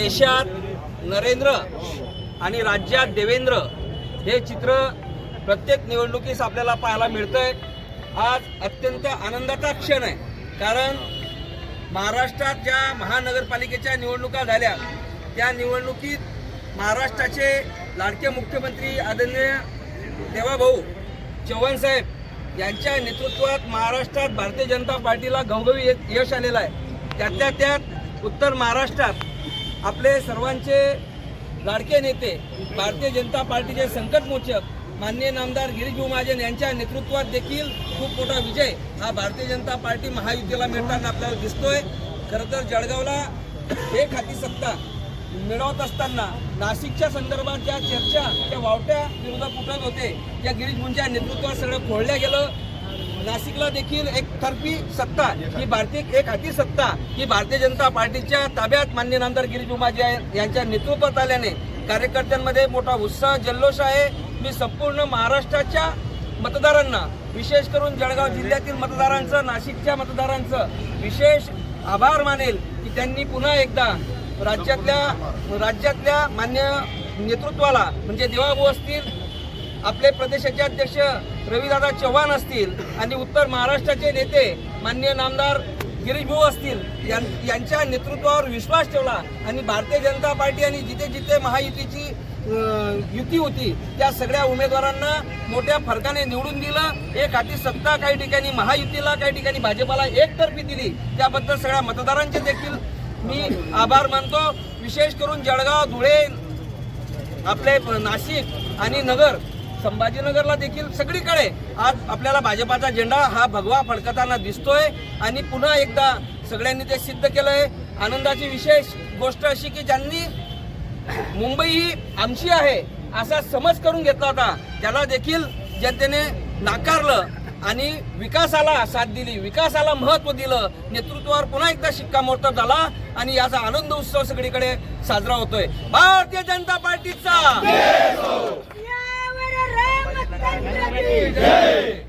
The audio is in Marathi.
देशात नरेंद्र आणि राज्यात देवेंद्र हे चित्र प्रत्येक निवडणुकीस आपल्याला पाहायला मिळतंय. आज अत्यंत आनंदाचा क्षण आहे. कारण महाराष्ट्रात ज्या महानगरपालिकेच्या निवडणुका झाल्या त्या निवडणुकीत महाराष्ट्राचे लाडके मुख्यमंत्री आदरणीय देवाभाऊ चव्हाण साहेब यांच्या नेतृत्वात महाराष्ट्रात भारतीय जनता पार्टीला घवघवी यश- यश आलेलं आहे. त्यातल्या त्यात उत्तर महाराष्ट्रात आपले सर्वांचे लाडके नेते भारतीय जनता पार्टीचे संकटमोचक माननीय नामदार गिरीश महाजन यांच्या नेतृत्वात देखील खूप मोठा विजय हा भारतीय जनता पार्टी महायुतीला मिळताना आपल्याला दिसतोय. खरं तर जळगावला हे खाती सत्ता मिळवत असताना नाशिकच्या संदर्भात ज्या चर्चा त्या वावट्या विरोधात उठत होते त्या गिरीश मुंच्या नेतृत्वात सगळं फोडल्या गेलं. नाशिकला देखील एक तर्फी सत्ता ही भारतीय एक हाती सत्ता ही भारतीय जनता पार्टीच्या ताब्यात मान्य नामदार गिरीश उमाजी यांच्या नेतृत्वात आल्याने कार्यकर्त्यांमध्ये मोठा उत्साह जल्लोष आहे. मी संपूर्ण महाराष्ट्राच्या मतदारांना विशेष करून जळगाव जिल्ह्यातील मतदारांचं नाशिकच्या मतदारांचं विशेष आभार मानेल की त्यांनी पुन्हा एकदा राज्यातल्या राज्यातल्या मान्य नेतृत्वाला म्हणजे देवाभाऊ असतील आपले प्रदेशाचे अध्यक्ष रवीदादा चव्हाण असतील आणि उत्तर महाराष्ट्राचे नेते माननीय नामदार गिरीश भाऊ असतील यां- यांच्या नेतृत्वावर विश्वास ठेवला आणि भारतीय जनता पार्टी आणि जिथे जिथे महायुतीची युती होती त्या सगळ्या उमेदवारांना मोठ्या फरकाने निवडून दिलं. एक हाती सत्ता काही ठिकाणी महायुतीला काही ठिकाणी भाजपाला एकतर्फी दिली. त्याबद्दल सगळ्या मतदारांचे देखील मी आभार मानतो. विशेष करून जळगाव धुळे आपले नाशिक आणि नगर संभाजीनगरला देखील सगळीकडे आज आपल्याला भाजपाचा झेंडा हा भगवा फडकताना दिसतोय आणि पुन्हा एकदा सगळ्यांनी ते सिद्ध केलंय. आनंदाची विशेष गोष्ट अशी की ज्यांनी मुंबई ही आमची आहे असा समज करून घेतला होता त्याला देखील जनतेने नाकारलं आणि विकासाला साथ दिली विकासाला महत्त्व दिलं नेतृत्वावर पुन्हा एकदा शिक्कामोर्तब झाला आणि याचा आनंद उत्सव सगळीकडे साजरा होतोय. भारतीय जनता पार्टीचा! की समृद्ध बनवूया